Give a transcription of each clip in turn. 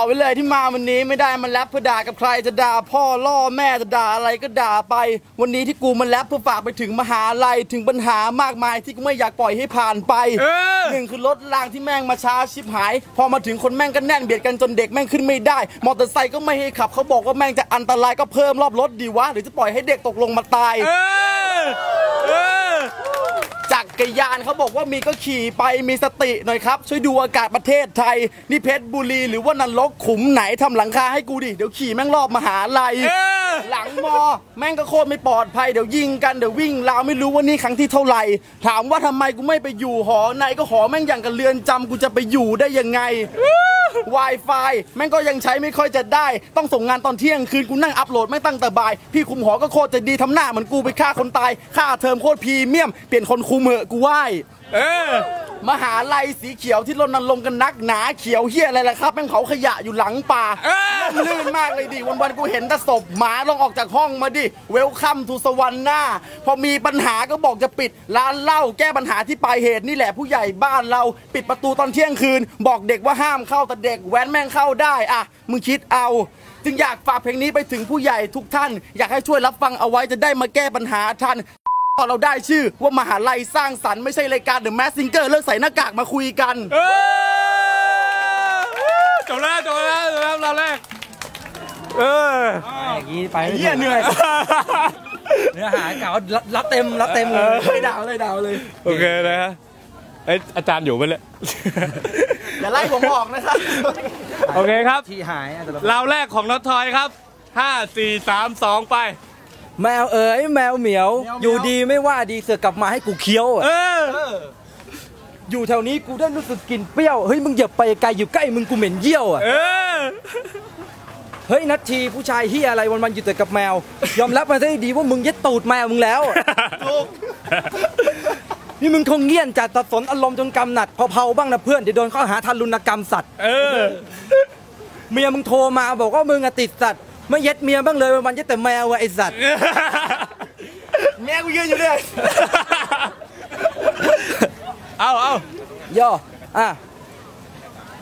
เอาไปเลยที่มาวันนี้ไม่ได้มันแรปเพื่อด่ากับใครจะด่าพ่อล่อแม่จะด่าอะไรก็ด่าไป วันนี้ที่กูมันแรปเพื่อฝากไปถึงมหาลัยถึงปัญหามากมายที่กูไม่อยากปล่อยให้ผ่านไปเออหนึ่งคือรถรางที่แม่งมาช้าชิบหาย พอมาถึงคนแม่งก็แน่นเบียดกันจนเด็กแม่งขึ้นไม่ได้ มอเตอร์ไซค์ก็ไม่ให้ขับเขาบอกว่าแม่งจะอันตรายก็เพิ่มรอบรถดีวะหรือจะปล่อยให้เด็กตกลงมาตายเออเออจั กรยานเขาบอกว่ามีก็ขี่ไปมีสติหน่อยครับ ช่วยดูอากาศประเทศไทย นี่เพชรบุรีหรือว่านรกขุมไหนทำหลังคาให้กูดิ เดี๋ยวขี่แม่งรอบมหาลัยเออหลังมอ แม่งก็โคตรไม่ปลอดภัยเดี๋ยวยิงกันเดี๋ยววิ่งราวไม่รู้ว่านี่ครั้งที่เท่าไหร่ ถามว่าทำไมกูไม่ไปอยู่หอในก็หอแม่งอย่างกับเรือนจำกูจะไปอยู่ได้ยังไง Wi-Fi แม่งก็ยังใช้ไม่ค่อยจะได้ ต้องส่งงานตอนเที่ยงคืนกูนั่งอัพโหลดไม่ตั้งแต่บ่าย พี่คุมหอก็โคตรจะดีทำหน้าเหมือนกูไปฆ่าคนตาย ค่าเทอมโคตรพรีเมียม เปลี่ยนคนคุมเหอะกูไหวเออ มหาลัยสีเขียวที่รณรงค์กันนักหนาเขียวเฮียอะไรล่ะครับแม่งเผาขยะอยู่หลังป่าเออลื่นมากเลยดิวันๆกูเห็นแต่ศพหมาลองออกจากห้องมาดิเวลคัมทูสวรรค์หน้า พอมีปัญหาก็บอกจะปิดร้านเหล้าแก้ปัญหาที่ปลายเหตุนี่แหละผู้ใหญ่บ้านเราปิดประตูตอนเที่ยงคืน บอกเด็กว่าห้ามเข้าแต่เด็กแว้นแม่งเข้าได้อะมึงคิดเอา จึงอยากฝากเพลงนี้ไปถึงผู้ใหญ่ทุกท่าน อยากให้ช่วยรับฟังเอาไว้จะได้มาแก้ปัญหาทัน พอเราได้ชื่อว่ามหาลัยสร้างสรรค์ไม่ใช่รายการเดอะแมสซิงเกอร์เลิกใส่หน้ากากมาคุยกันเออจบแล้วจบแล้วจบแล้วเราแรกเอออย่างนี้ไปไม่เฮียเหนื่อย เนื้อหาเก่ารับรับเต็มรับเต็มเลยเลยดาวเลยดาวเลย โอเคนะฮะเอ้ยอาจารย์อยู่ไปเลยอย่าไล่ผมออกนะครับ โอเคครับ ที่หายอะแต่ละเราวแรกของรถทอยครับห้าสี่สามสองไป แมวเอ๋ยแมวเหมียว อยู่ดีไม่ว่าดีเสือกกลับมาให้กูเคี้ยวอะเอออยู่แถวนี้กูได้รู้สึกกลินเปรี้ยว เฮ้ยมึงอย่าไปไกลอยู่ใกล้มึงกูเหม็นเยี่ยวอะเออเฮ้ยนัททีผู้ชายเฮียอะไรวันวันๆอยู่แต่กับแมว ยอมรับมาได้ดีว่ามึงยัดตูดแมวมึงแล้วอะนี่มึงคงเงียนจัดตัดสนอารมณ์จนกำหนัดเผาๆบ้างนะเพื่อนเดี๋ยวโดนข้อหาทารุณกรรมสัตว์ เออ เมียมึงโทรมาบอกว่ามึงอะติดสัตว์ ไม่เย็ดเมียบ้างเลยวันๆยัดแต่แมวอะไอสัตว์ แม่กูยืนอยู่เนี่ยเอาเอาย่ออะ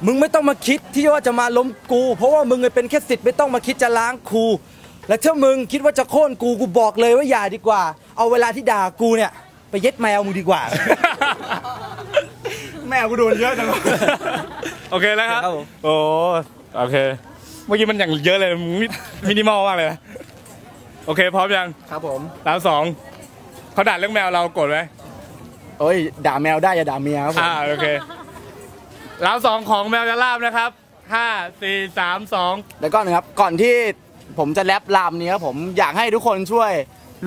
มึงไม่ต้องมาคิดที่ว่าจะมาล้มกู เพราะว่ามึงเป็นแค่สิทธิ์ไม่ต้องมาคิดจะล้างครูและถ้ามึงคิดว่าจะโค่นกูกูบอกเลยว่าอย่าดีกว่า เอาเวลาที่ด่ากูเนี่ย ไปเย็ดแมวมึงดีกว่า แม่กูโดนเยอะจัง โอเคแล้วครับ ครับผม โอ้ โอเค เมื่อกี้มันอย่างเยอะเลยมึงมิมินิมอลมากเลยนะโอเค พร้อมยังครับผมราวสองเขาด่าเรื่องแมวเราโกรธไหมเอ้ย ด่าแมวได้อย่าด่าเมียครับผมอ่าโอเคราวสองของแมวจะลาบนะครับห้าสี่สามสองแล้วก็นะครับก่อนที่ผมจะแรปรามนี้ครับผมอยากให้ทุกคนช่วย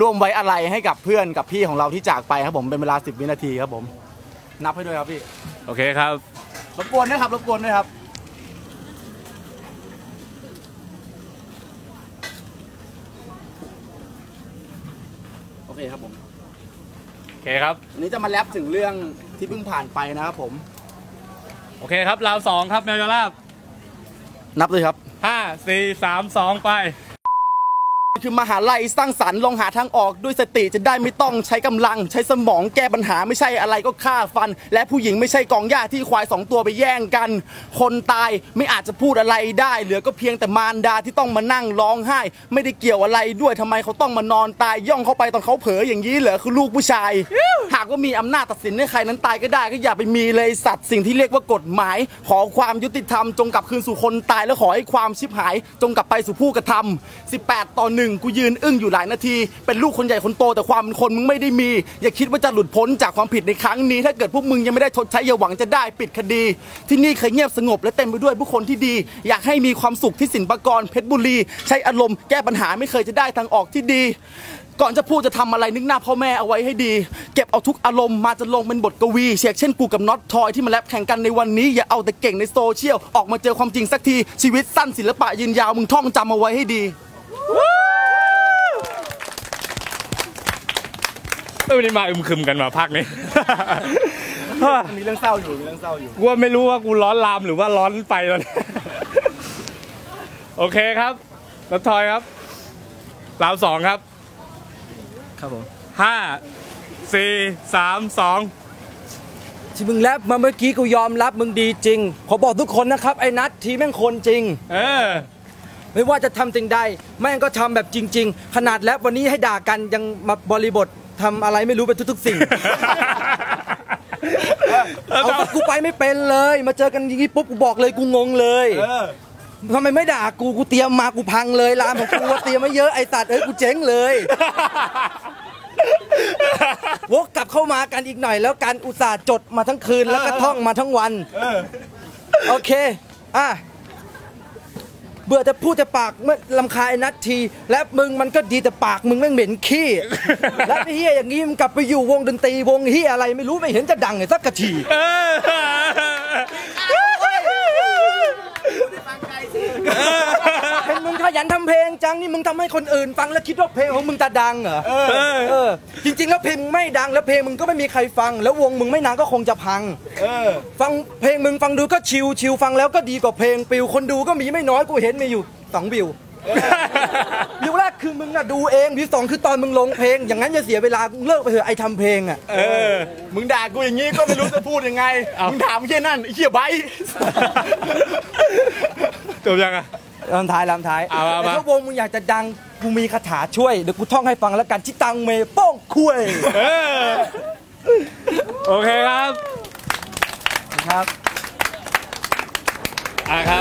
ร่วมไว้อะไรให้กับเพื่อนกับพี่ของเราที่จากไปครับผมเป็นเวลา 10 วินาทีครับผม นับให้ด้วยครับพี่ โอเคครับ รบกวนด้วยครับ รบกวนด้วยครับ อเคครับผมโอเคครับ วันนี้จะมาแรปถึงเรื่องที่เพิ่งผ่านไปนะครับผม โอเคครับราวสองครับแมวจะลาบนับเลยครับห้าสี่สามสองไป คือมหาลัยสร้างสรรค์ลองหาทางออกด้วยสติจะได้ไม่ต้องใช้กำลัง ใช้สมองแก้ปัญหาไม่ใช่อะไรก็ฆ่าฟัน และผู้หญิงไม่ใช่กองหญ้าที่ควายสองตัวไปแย่งกัน คนตายไม่อาจจะพูดอะไรได้ เหลือก็เพียงแต่มารดาที่ต้องมานั่งร้องไห้ ไม่ได้เกี่ยวอะไรด้วยทำไมเขาต้องมานอนตายย่องเข้าไปตอนเขาเผลออย่างนี้เหรอคือลูกผู้ชาย หากว่ามีอำนาจตัดสินให้ใครนั้นตายก็ได้ก็อย่าไปมีเลยสัตว์สิ่งที่เรียกว่ากฎหมาย ขอความยุติธรรมจงกลับคืนสู่คนตายแล้วขอให้ความชิบหาย จงกลับไปสู่ผู้กระทำ18ต่อหนึ่งกูยืนอึ้งอยู่หลายนาที เป็นลูกคนใหญ่คนโตแต่ความเป็นคนมึงไม่ได้มี อย่าคิดว่าจะหลุดพ้นจากความผิดในครั้งนี้ ถ้าเกิดพวกมึงยังไม่ได้ชดใช้อย่าหวังจะได้ปิดคดี ที่นี่เคยเงียบสงบและเต็มไปด้วยผู้คนที่ดี อยากให้มีความสุขที่สินปากรเพชรบุรี ใช้อารมณ์แก้ปัญหาไม่เคยจะได้ทางออกที่ดีก่อนจะพูดจะทำอะไรนึกหน้าพ่อแม่เอาไว้ให้ดี เก็บเอาทุกอารมณ์มาจะลงเป็นบทกวีเชกเช่นกูกับน็อตทอยที่มาแลบแข่งกันในวันนี้ อย่าเอาแต่เก่งในโซเชียล ออกมาเจอความจริงสักที ชีวิตสั้นศิลปะยืนยาวมึงท่องจำเอาไว้ให้ดี เออนี่มาอึมครึมกันมาพักนี้ มีเรื่องเศร้าอยู่มีเรื่องเศร้าอยู่ กูว่าไม่รู้ว่ากูร้อนลามหรือว่าร้อนไฟตอนนี้โอเคครับรถทอยครับราวสองครับ ครับผมห้าสี่สามสองชที่มึงแรปมาเมื่อกี้กูยอมรับมึงดีจริง ขอบอกทุกคนนะครับ ไอ้นัททีแม่งคนจริง เออ ไม่ว่าจะทำสิ่งใด แม่งก็ทำแบบจริง ๆ ขนาดแรปวันนี้ให้ด่ากันยังมาบริบท ทำอะไรไม่รู้ไปทุกๆสิ่ง เอาสักกูไปไม่เป็นเลย มาเจอกันอย่างนี้ปุ๊บกูบอกเลยกูงงเลยทำไมไม่ด่ากูกูเตรียมมากูพังเลยร้านของกูเตรียมมาเยอะไอ้ตัดเอ้ยกูเจ๊งเลยวกกลับเข้ามากันอีกหน่อย แล้วการอุตส่าห์จดมาทั้งคืนแล้วก็ท่องมาทั้งวัน โอเค อะเบื่อจะพูดแต่ปากเมื่อลำคาญไอ้นัทที และมึงมันก็ดีแต่ปากมึงแม่งเหม็นขี้ และไอ้เฮียอย่างนี้มึงกลับไปอยู่วงดนตรีวงเฮียอะไรไม่รู้ไม่เห็นจะดังเลยสักกะทีเออเห็นมึงข ยันทำเพลงจังนี่มึงทำให้คนอื่นฟังแล้วคิดว่าเพลงของมึงจะดังเหรอเออจริง ๆ แล้วเพลงมึงไม่ดังแล้วเพลงมึงก็ไม่มีใครฟัง แล้ววงมึงไม่นานก็คงจะพังฟังเพลงมึงฟังดูก็ชิวชิวฟังแล้วก็ดีกว่าเพลงปิวคนดูก็มีไม่น้อยกูเห็นมีอยู่สองวิววิวแรกคือมึงอะดูเองวิวสองคือตอนมึงลงเพลง อย่างนั้นอย่าเสียเวลามึงเลิกไปเถอะไอทำเพลงอะเออ มึงด่ากูอย่างนี้ก็ไม่รู้จะพูดยังไงเอามึมึงถามแค่นั้นไอ้เหี้ยไบร์ทจบยังอะ ลำท้ายลำท้ายเอาเอามาแต่ถ้าวงมึงอยากจะดังกูมีคาถาช่วยเดี๋ยวกูท่องให้ฟังแล้วกันชิตังเมโป้งคุยเออโอเคครับ ครับ อะครับ